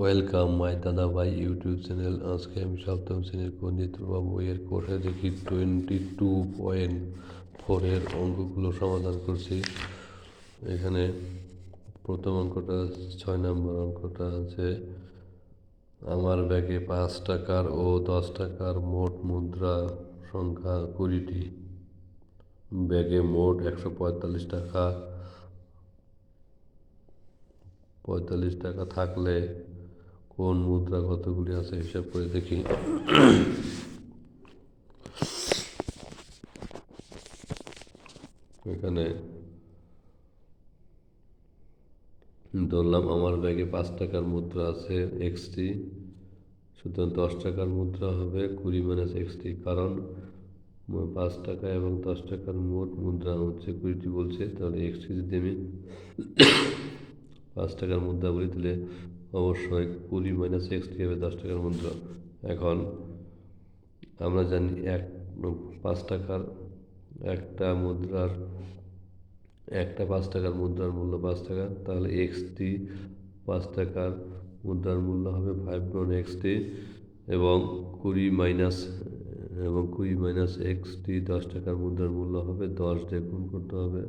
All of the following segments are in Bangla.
ওয়েলকাম মাই দাদা ভাই ইউটিউব চ্যানেল। আজকে আমি সপ্তম শ্রেণির গণিত বা বইয়ের কোর্সে দেখি টোয়েন্টি টু পয়েন্ট ফোরের অঙ্কগুলো সমাধান করছি। এখানে প্রথম অঙ্কটা, ছয় নম্বর অঙ্কটা আছে। আমার ব্যাগে পাঁচ টাকার ও দশ টাকার মোট মুদ্রা সংখ্যা কুড়িটি। ব্যাগে মোট একশো পঁয়তাল্লিশ টাকা। পঁয়তাল্লিশ টাকা থাকলে কোন মুদ্রা কতগুলি আছে হিসাব করে দেখি। এখানে ধরলাম আমার ব্যাগে পাঁচ টাকার মুদ্রা আছে এক্সটি সুতরাং দশ টাকার মুদ্রা হবে কুড়ি মাইনাস এক্সটি কারণ পাঁচ টাকা এবং দশ টাকার মোট মুদ্রা হচ্ছে কুড়িটি বলছে। তাহলে এক্সটি যদি আমি পাঁচ টাকার মুদ্রা বলি, তাহলে অবশ্যই কুড়ি মাইনাস এক্সটি হবে দশ টাকার মুদ্রা। এখন আমরা জানি এক, পাঁচ টাকার একটা মুদ্রার, একটা পাঁচ টাকার মুদ্রার মূল্য পাঁচ টাকা, তাহলে এক্স টি পাঁচ টাকার মুদ্রার মূল্য হবে ফাইভ গুণ এক্সটি এবং কুড়ি মাইনাস এবং কুড়ি মাইনাস এক্সটি দশ টাকার মুদ্রার মূল্য হবে দশ দিয়ে গুণ করতে হবে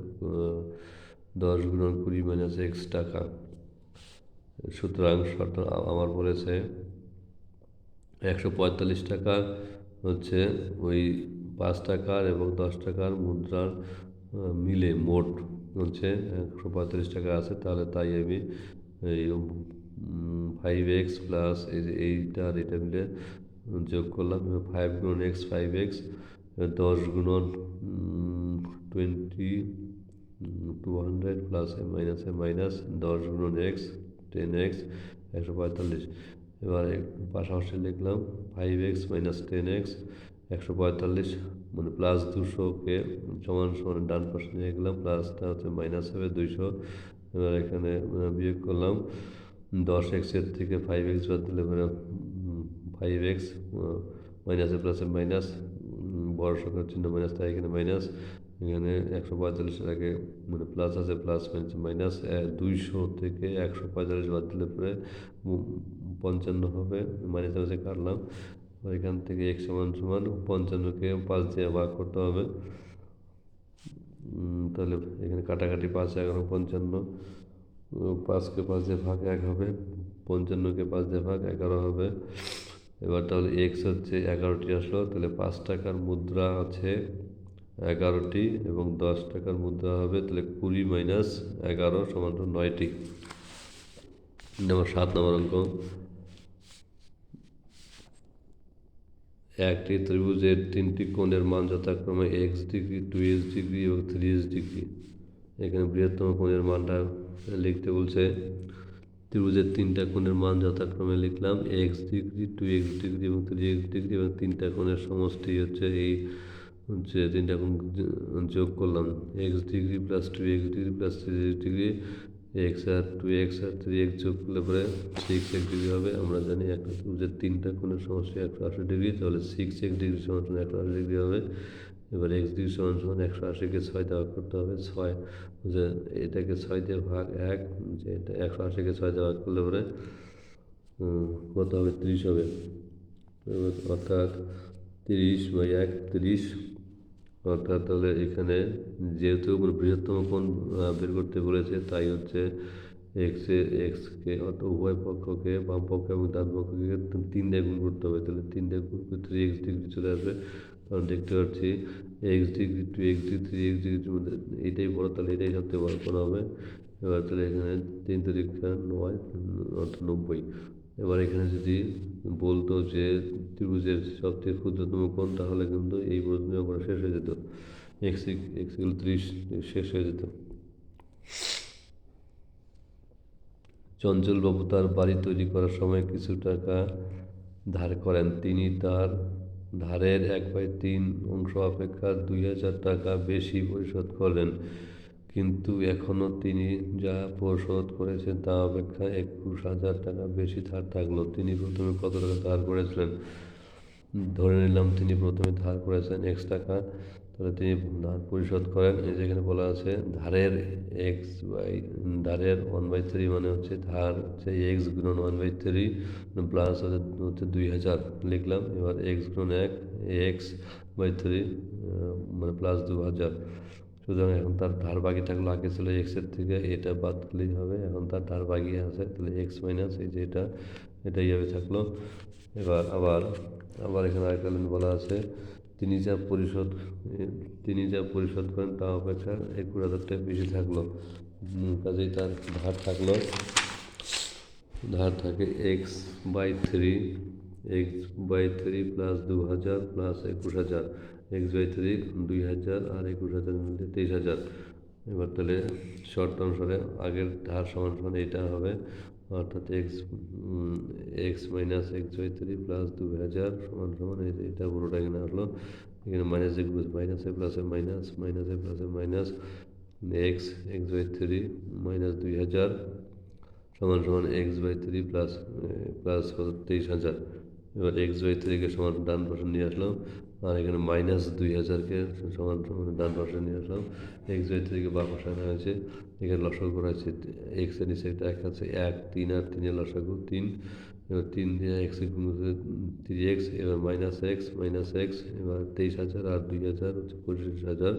দশ গুণন কুড়ি মাইনাস এক্স টাকা। সুতরাং শর্ত আমার বলেছে, একশো পঁয়তাল্লিশ টাকা হচ্ছে ওই পাঁচ টাকার এবং দশ টাকার মুদ্রার মিলে মোট হচ্ছে একশো পঁয়তাল্লিশ টাকা আছে। তাহলে তাই আমি এই ফাইভ এক্স প্লাস এই যে এইটা এটা মিলে যোগ করলাম। ফাইভ গুণন এক্স ফাইভ এক্স দশ গুণন twenty two hundred plus A minus A minus দশ গুণন এক্স টেন এক্স একশো পঁয়তাল্লিশ এবার পাশাপাশি লিখলাম five X minus ten X একশো পঁয়তাল্লিশ মানে প্লাস দুশোকে সমান সমান ডান পাশে নিয়ে গেলাম প্লাসটা হচ্ছে মাইনাস হবে দুইশো এবার এখানে বিয়োগ করলাম দশ এক্সের থেকে ফাইভ এক্স বাদ দিলে মানে ফাইভ এক্স মাইনাসে প্লাসে মাইনাস বড় সংখ্যার চিহ্ন মাইনাস তাই এখানে মাইনাস এখানে একশো পঁয়তাল্লিশের আগে মানে প্লাস আছে প্লাস মাইনাস দুইশো থেকে একশো পঁয়তাল্লিশ বাদ দিলে পরে পঞ্চান্ন হবে মাইনাস মাইনাসে কাটলাম। এখান থেকে এক সমান সমান পঞ্চান্নকে পাঁচ দিয়ে ভাগ করতে হবে। তাহলে এখানে কাটাকাটি পাঁচ এগারো পঞ্চান্ন। পাঁচকে পাঁচ দিয়ে ভাগ এক হবে পঞ্চান্নকে পাঁচ দিয়ে ভাগ এগারো হবে। এবার তাহলে এক্স হচ্ছে এগারোটি আসলো, তাহলে পাঁচ টাকার মুদ্রা আছে এগারোটি এবং দশ টাকার মুদ্রা হবে, তাহলে কুড়ি মাইনাস এগারো সমান নয়টি। নম্বর সাত, নম্বর অঙ্ক। একটি ত্রিভুজের তিনটি কোণের মান যথাক্রমে X degree two X degree এবং থ্রি এক্স ডিগ্রি। এখানে বৃহত্তম কোণের মানটা লিখতে বলছে, ত্রিভুজের তিনটা কোণের মান যথাক্রমে লিখলাম X degree two X degree এবং থ্রি এক্স ডিগ্রি এবং তিনটা কোণের সমষ্টি হচ্ছে এই হচ্ছে তিনটা যোগ করলাম X degree plus two X degree plus three degree X আর টু এক্স আর থ্রি এক্স যোগ করলে পরে সিক্স এক্স ডিগ্রি হবে, আমরা জানি একটা ত্রিভুজের তিনটা কোণের সমষ্টি একশো আশি ডিগ্রি, তাহলে সিক্স এক্স ডিগ্রি সমান সমান একশো আশি ডিগ্রি হবে। এবার এক্স ডিগ্রি সমান সমান একশো আশিকে ছয় দেওয়া করতে হবে, ছয় যে এটাকে ছয় দিয়ে ভাগ এক, যে এটা একশো আশিকে ছয় দেওয়া করলে পরে কত হবে? তিরিশ হবে। অর্থাৎ তিরিশ বাই এক, তিরিশ অর্থাৎ তাহলে এখানে যেহেতু বৃহত্তম কোণ বের করতে বলেছে, তাই হচ্ছে এক্সে এক্সকে অর্থাৎ উভয় পক্ষকে, বাম পক্ষ এবং ডান পক্ষকে তিন দিয়ে গুণ করতে হবে। তাহলে তিন দিয়ে গুণ করে থ্রি এক্স ডিগ্রি চলে আসবে। কারণ দেখতে পাচ্ছি X degree two X degree three X ডিগ্রির মধ্যে এটাই বড়, তাহলে এটাই সবথেকে বড় কোণ হবে। এবার তাহলে এখানে তিন তারিখা নয় অর্থাৎ নব্বই। এবার এখানে যদি বলতো যে ত্রিভুজের সবথেকে ক্ষুদ্রতম কোণ, তাহলে কিন্তু এই প্রশ্ন করা শেষ হয়ে যেত। এক্স এক্স ত্রিশ শেষ হয়ে যেত। চঞ্চলবাবু তার বাড়ি তৈরি করার সময় কিছু টাকা ধার করেন। তিনি তার ধারের এক বাই তিন অংশ অপেক্ষা দুই হাজার টাকা বেশি পরিশোধ করলেন। কিন্তু এখনও তিনি যা পরিশোধ করেছেন তা অপেক্ষা একুশ হাজার টাকা বেশি ধার থাকল। তিনি প্রথমে কত টাকা ধার করেছিলেন? ধরে নিলাম তিনি প্রথমে ধার করেছেন এক্স টাকা। তাহলে তিনি ধার পরিশোধ করেন। যেখানে বলা আছে, ধারের এক্স বাই ধারের ওয়ান বাই থ্রি মানে হচ্ছে ধার হচ্ছে এক্স গুণন ওয়ান বাই থ্রি প্লাস হচ্ছে দুই হাজার লিখলাম। এবার এক্স গুণন এক এক্স বাই থ্রি মানে প্লাস দু হাজার। সুতরাং এখন তার ধার বাকি থাকল, আগে ছিল এক্সের থেকে এটা বাদ দিলেই হবে, এখন তার ধার বাকি আছে, তাহলে এক্স মাইনাস এই যে এটা এটা এইভাবে থাকল। এবার আবার আবার এখানে আরেকটা বলা আছে, তিনি যা পরিশোধ, তিনি যা পরিশোধ করেন তা অপেক্ষা একুশ হাজার টাকা বেশি থাকল। কাজেই তার ধার থাকল। ধার থাকে X by three X by three plus দু হাজার প্লাস একুশ হাজার এক্স বাই থ্রি দুই হাজার আর একুশ হাজার মিলে তেইশ হাজার। এবার তাহলে শর্ট অনুসারে আগের ধার সমান সমান এইটা হবে, অর্থাৎ X X minus X by three plus দু হাজার সমান সমান এটা পুরোটা এখানে আসলো। এখানে মাইনাস একুশ মাইনাসে প্লাসে মাইনাস মাইনাসে প্লাসে minus X X by three minus দুই হাজার সমান সমান X by three plus plus তেইশ হাজার। এবার এক্স বাই থ্রিকে সমান ডান পাশে নিয়ে আসলাম। আর এখানে মাইনাস দুই হাজারকে সমান সমান ডান পাশে নিয়ে আসলাম। এক্স বাই থ্রিকে বা পাশে আনা হয়েছে। এখানে লসাগু করা হয়েছে। এক্সের নিচে একটা এক আছে এক, তিন আর তিনের লসাগু তিন। এবার তিন দিয়ে এক্স থ্রি এক্স এবার মাইনাস এক্স মাইনাস এক্স এবার তেইশ হাজার আর দুই হাজার হচ্ছে পঁচিশ হাজার।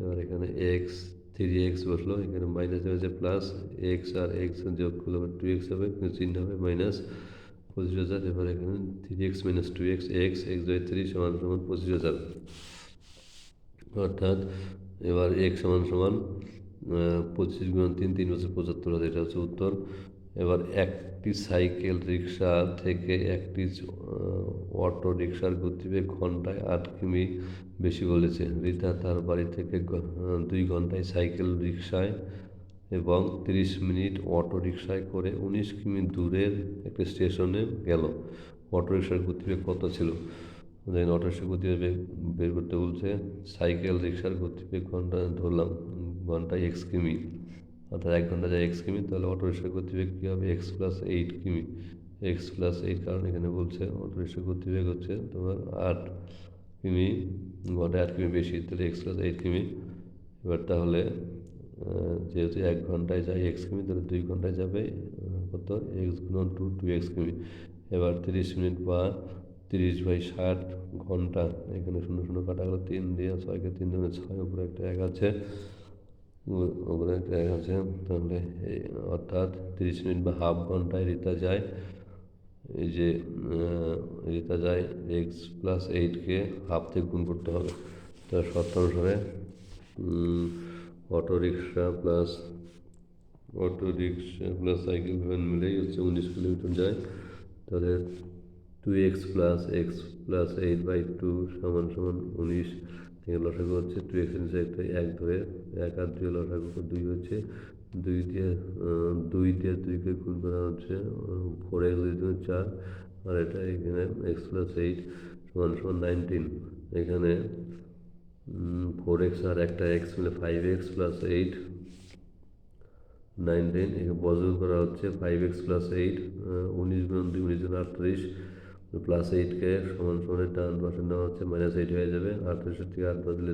এবার এখানে এক্স থ্রি এক্স বসল। এখানে মাইনাস হয়েছে প্লাস এক্স আর এক্স যোগ করলে টু এক্স হবে চিহ্ন হবে মাইনাস পঁচিশ হাজার, এবার এখানে three X minus two X X X by three সমান সমান পঁচিশ হাজার। অর্থাৎ এবার এক্স সমান সমান পঁচিশ গুণ তিন তিন বছর পঁচাত্তর হাজার, এটা হচ্ছে উত্তর। এবার একটি সাইকেল রিক্সা থেকে একটি অটো রিক্সার গতিবেগ ঘন্টায় আট কিমি বেশি বলেছে। রিতা তার বাড়ি থেকে দুই ঘন্টায় সাইকেল রিক্সায় এবং তিরিশ মিনিট অটো রিক্সায় করে উনিশ কিমি দূরের একটি স্টেশনে গেল। অটো রিক্সার গতিবেগ কত ছিল? দেন অটো রিক্সার গতিবেগ বের- করতে বলছে সাইকেল রিক্সার গতিবেগ ঘণ্টা, ধরলাম, ঘন্টায় এক্স কিমি। অর্থাৎ এক ঘণ্টা যায় এক্স কিমি, তাহলে অটো রিক্সার গতিবেগ কী হবে? এক্স প্লাস এইট কিমি। এক্স প্লাস এইট কারণ এখানে বলছে অটো রিক্সার গতিবেগ হচ্ছে তোমার আট কিমি, ঘন্টায় আট কিমি বেশি, তাহলে এক্স প্লাস এইট কিমি। এবার তাহলে যেহেতু এক ঘন্টায় যায় এক্স কিমি, তাহলে দুই ঘন্টায় যাবে কত? এক্স গুণন টু টু এক্স কিমি। এবার তিরিশ মিনিট বা তিরিশ বাই ষাট ঘণ্টা, এখানে শূন্য শূন্য কাটা গেলো তিন দিয়ে ছয়কে তিন দিনে ছয়, উপরে একটা এক আছে। উপরে একটা এক আছে, তাহলে অর্থাৎ তিরিশ মিনিট বা হাফ ঘন্টায় রিতা যায়। এই যে রিতা যায় এক্স প্লাস এইটকে হাফ থেকে গুণ করতে হবে। তার শর্ত অনুসারে auto rickshaw plus auto rickshaw plus cycle van মিলেই হচ্ছে উনিশ কিলোমিটার যায়। তাহলে two X plus X plus eight by two সমান সমান উনিশ থেকে লসাগু হচ্ছে। টু এক্স নিচে একটা এক ধরে এক আর দুই লসাগু দুই হচ্ছে। দুই দিয়ে দুই দিয়ে দুইকে গুণ করা হচ্ছে ফোর এক্স দুই চার। আর এটা এখানে এক্স প্লাস এইট সমান সমান নাইনটিন এখানে ফোর এক্স আর একটা এক্স মিলে five X plus eight nineteen এখানে বজল করা হচ্ছে ফাইভ এক্স প্লাস এইট উনিশ গুণ দুই, উনিশ গুণ আটত্রিশ প্লাস এইটকে সমান সমানের ডান পাশে নেওয়া হচ্ছে মাইনাস এইট হয়ে যাবে আটত্রিশের থেকে আট বাদলে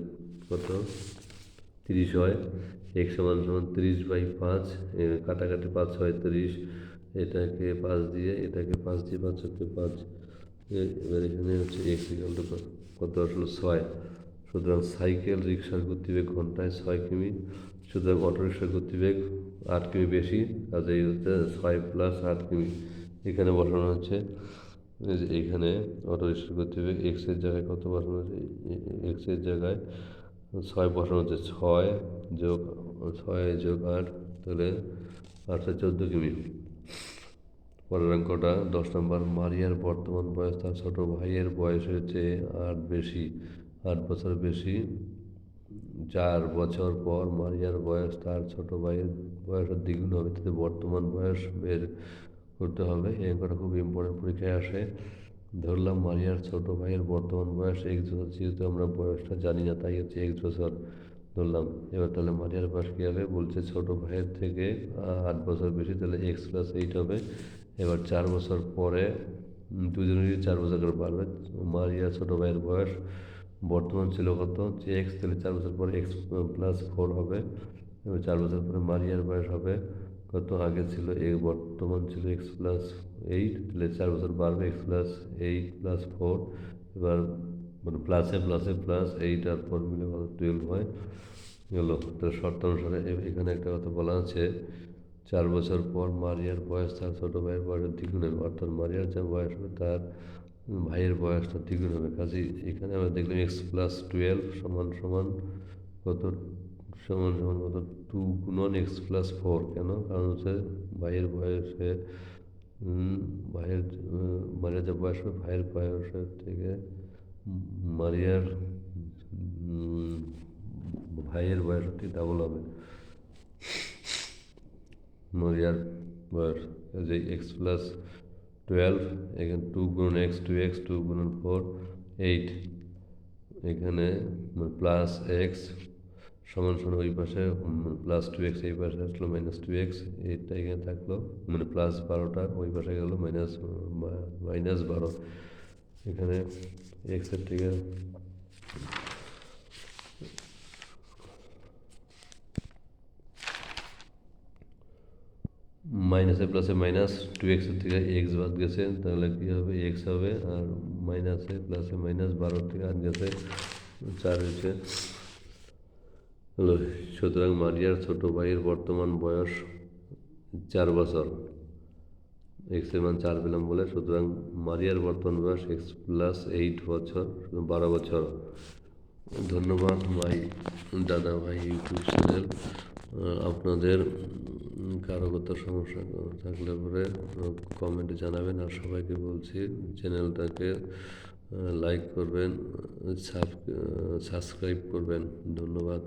কত? তিরিশ হয় এক সমান সমান তিরিশ বাই পাঁচ কাটাকাটি পাঁচ হয় তিরিশ, এটাকে পাঁচ দিয়ে, এটাকে পাঁচ দিয়ে পাঁচ হচ্ছে পাঁচ এবার এখানে হচ্ছে এক্স কত আসলো? ছয়। সুতরাং সাইকেল রিক্সার গতিবেগ ঘন্টায় ছয় কিমি, সুতরাং অটো রিক্সার গতিবেগ আট কিমি বেশি কাজেই হচ্ছে ছয় প্লাস আট কিমি। এখানে বসানো হচ্ছে, এই এইখানে অটো রিক্সার গতিবেগ এক্সের জায়গায় কত বসানো হচ্ছে এক্সের জায়গায় ছয় বসানো হচ্ছে, ছয় যোগ ছয় যোগ আট, তাহলে আটশো চোদ্দ কিমি। পরের অঙ্কটা, দশ নম্বর, মারিয়ার বর্তমান বয়স তার ছোট ভাইয়ের বয়সের চেয়ে আট বেশি। আট বছর বেশি। চার বছর পর মারিয়ার বয়স তার ছোট ভাইয়ের বয়সের দ্বিগুণ হবে, তাতে বর্তমান বয়স বের করতে হবে। এই অঙ্কটা খুব ইম্পর্টেন্ট পরীক্ষায় আসে। ধরলাম মারিয়ার ছোট ভাইয়ের বর্তমান বয়স এক বছর, যেহেতু আমরা বয়সটা জানি না, তাই হচ্ছে এক বছর ধরলাম। এবার তাহলে মারিয়ার বয়স কী হবে? বলছে ছোট ভাইয়ের থেকে আট বছর বেশি, তাহলে এক্স প্লাস এইট হবে। এবার চার বছর পরে দুজনেরই চার বছর করে বাড়বে। মারিয়ার ছোট ভাইয়ের বয়স বর্তমান ছিল কত? যে এক্স তাহলে চার বছর পর এক্স প্লাস ফোর হবে। এবার চার বছর পরে মারিয়ার বয়স হবে। কত আগে ছিল? এ বর্তমান ছিল এক্স প্লাস এইট তাহলে চার বছর বাড়বে X plus eight plus four এবার মানে প্লাসে প্লাসে প্লাস এইট আর ফোর মিলে কত? টুয়েলভ হয়। গেল। তাহলে শর্ত অনুসারে এখানে একটা কথা বলা আছে। চার বছর পর মারিয়ার বয়স, তার ছোটো ভাইয়ের বয়সের দ্বিগুণের। অর্থাৎ মারিয়ার যা বয়স হবে, তার ভাইয়ের বয়সটা দ্বিগুণ হবে। কাজে, এখানে আমরা দেখলাম এক্স প্লাস টুয়েলভ সমান সমান কত? সমান সমান কত? টু গুণন এক্স প্লাস ফোর কেন? কারণ হচ্ছে ভাইয়ের বয়সে ভাইয়ের মারিয়ার যা বয়স হবে ভাইয়ের বয়সের থেকে মারিয়ার ভাইয়ের বয়স হচ্ছে ডাবল হবে। মারিয়ার বয়স যে এক্স প্লাস টুয়েলভ এখানে টু গুণ এক্স টু এক্স টু গুণন ফোর এইট এখানে প্লাস এক্স সমান সমান ওই পাশে প্লাস টু এক্স এই পাশে আসলো মাইনাস টু এক্স এইটটা এখানে থাকল মানে প্লাস বারোটা ওই পাশে গেলো মাইনাস মাইনাস বারো। এখানে এক্সের থেকে মাইনাসে প্লাসে মাইনাস টু এক্সের থেকে এক্স বাদ গেছে, তাহলে কী হবে? এক্স হবে আর মাইনাসে প্লাসে মাইনাস বারো থেকে আর গেছে, চার হয়েছে। সুতরাং মারিয়ার ছোটো ভাইয়ের বর্তমান বয়স চার বছর। এক্সের মান চার পেলাম বলে, সুতরাং মারিয়ার বর্তমান বয়স এক্স প্লাস এইট বছর, বারো বছর। ধন্যবাদ, ভাই, দাদা ভাই, ইউটিউব চ্যানেল। আপনাদের কারও সমস্যা থাকলে পরে কমেন্টে জানাবেন আর সবাইকে বলছি চ্যানেলটাকে লাইক করবেন সাবস্ক্রাইব করবেন। ধন্যবাদ।